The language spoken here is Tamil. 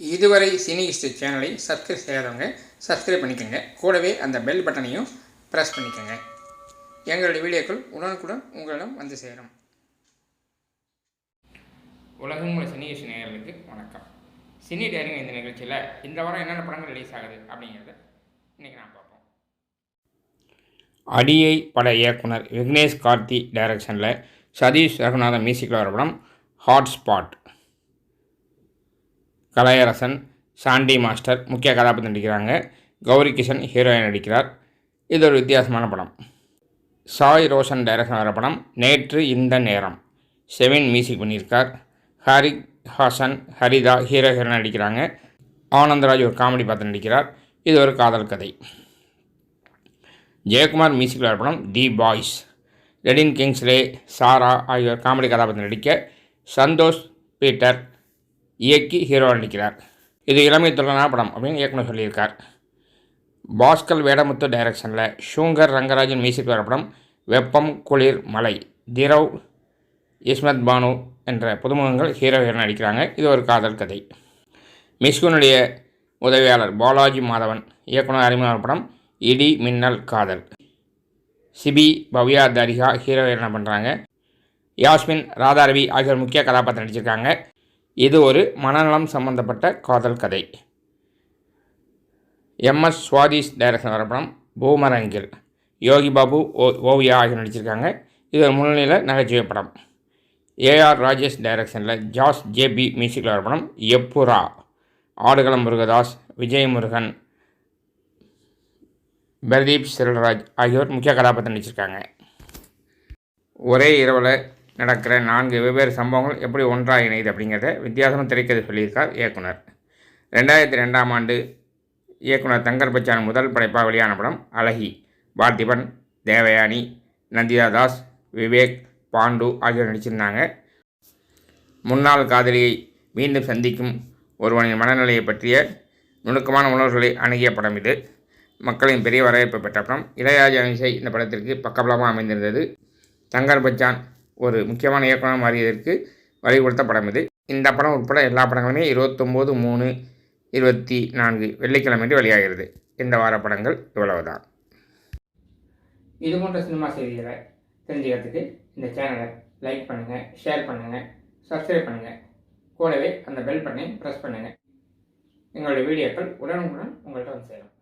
இதுவரை சினி ஹிஸ்ட்ரி சேனலை சப்ஸ்கிரைப் செய்யாதவங்க சப்ஸ்கிரைப் பண்ணிக்கோங்க. கூடவே அந்த பெல் பட்டனையும் ப்ரெஸ் பண்ணிக்கோங்க. எங்களுடைய வீடியோக்கள் உடனுக்குடன் உங்களிடம் வந்து சேரும். உலகம் உள்ள சினி ஹிஸ்ட்ரி நேயர்களுக்கு வணக்கம். சினி டேரிங் இந்த நிகழ்ச்சியில் இந்த வாரம் என்னென்ன படங்கள் ரிலீஸ் ஆகுது அப்படிங்கிறத இன்றைக்கி நான் பார்ப்போம். அடியை பட இயக்குனர் விக்னேஷ் கார்த்தி டைரக்ஷனில் சதீஷ் ரகுநாதன் மியூசிக்கில் வர படம் ஹாட்ஸ்பாட் கலையரசன் சாண்டி மாஸ்டர் முக்கிய கதாபாத்திரம் நடிக்கிறாங்க. கௌரி கிஷன் ஹீரோயின் நடிக்கிறார். இது ஒரு வித்தியாசமான படம். சாய் ரோஷன் டைரக்ஷன் வர படம். நேற்று இந்த நேரம். செவின் மியூசிக் பண்ணியிருக்கார். ஹரி ஹாசன் ஹரிதா ஹீரோ ஹீரோயின் நடிக்கிறாங்க. ஆனந்தராஜ் ஒரு காமெடி பார்த்து நடிக்கிறார். இது ஒரு காதல் கதை. ஜெயக்குமார் மியூசிக்கில் வர படம் தி பாய்ஸ். ரெடின் கிங்ஸ்லே சாரா ஆகியோர் காமெடி கதாபாத்திரம் நடிக்க சந்தோஷ் பீட்டர் இயக்கி ஹீரோ நடிக்கிறார். இது இளமை துள்ளனான படம் அப்படின்னு இயக்குனர் சொல்லியிருக்கார். பாஸ்கல் வேடமுத்து டைரக்ஷனில் ஷூங்கர் ரங்கராஜன் மியூசிக் வர படம் வெப்பம் குளிர் மலை திரவ் இஸ்மத் பானு என்ற புதுமுகங்கள் ஹீரோ ஹீரோ நடிக்கிறாங்க. இது ஒரு காதல் கதை. மிஸ்குனுடைய உதவியாளர் பாலாஜி மாதவன் இயக்குனர் அறிமுக படம் இடி மின்னல் காதல். சிபி பவ்யா தரிகா ஹீரோ ஹீரோனை பண்ணுறாங்க யாஸ்மின் ராதாரவி ஆகியோர் முக்கிய கதாபாத்திரம் நடிச்சிருக்காங்க. இது ஒரு மனநலம் சம்பந்தப்பட்ட காதல் கதை. எம்எஸ் சுவாதிஷ் டைரக்ஷன் வர படம் பூமரங்கில். யோகி பாபு ஓ ஓவியா ஆகியோர் நடிச்சிருக்காங்க. இது ஒரு முன்னிலையில் நகைச்சுவை படம். ஏஆர் ராஜேஷ் டைரக்ஷனில் ஜாஸ் ஜேபி மியூசிக்கில் வர படம் எப்புரா? ஆடுகளம் முருகதாஸ் விஜய் முருகன் பிரதீப் செல்வராஜ் ஆகியோர் முக்கிய கதாபாத்திரம் நடிச்சிருக்காங்க. ஒரே இரவில் நடக்கிற நான்கு வெவ்வேறு சம்பவங்கள் எப்படி ஒன்றாக இணையுது அப்படிங்கிறத வித்தியாசமாக திரைக்கதை சொல்லியிருக்கார் இயக்குனர். ரெண்டாயிரத்தி ரெண்டாம் ஆண்டு இயக்குனர் தங்கர் பச்சான் முதல் படைப்பாக வெளியான படம் அழகி பார்த்திபன் தேவயானி நந்திதா தாஸ் விவேக் பாண்டு ஆகியோர் நடிச்சிருந்தாங்க. முன்னாள் காதலியை மீண்டும் சந்திக்கும் ஒருவனின் மனநிலையை பற்றிய நுணுக்கமான உணர்வுகளை அணுகிய படம் இது. மக்களின் பெரிய வரவேற்பு பெற்ற படம். இளையராஜா இசை இந்த படத்திற்கு பக்கபலமாக அமைந்திருந்தது. தங்கர் பச்சான் ஒரு முக்கியமான இயக்குனர் மாறியதற்கு வழி கொடுத்த படம் இது. இந்த படம் உட்பட எல்லா படங்களுமே இருபத்தொம்போது மூணு இருபத்தி நான்கு வெள்ளிக்கிழமை வெளியாகிறது. இந்த வார படங்கள் இவ்வளவுதான். இது போன்ற சினிமா செய்திகளை தெரிஞ்சுக்கிறதுக்கு இந்த சேனலை லைக் பண்ணுங்கள் ஷேர் பண்ணுங்கள் சப்ஸ்கிரைப் பண்ணுங்கள் கூடவே அந்த பெல் பட்டனை ப்ரெஸ் பண்ணுங்கள் எங்களுடைய வீடியோக்கள் உடனுக்குடன் உங்கள்கிட்ட வந்து சேரும்.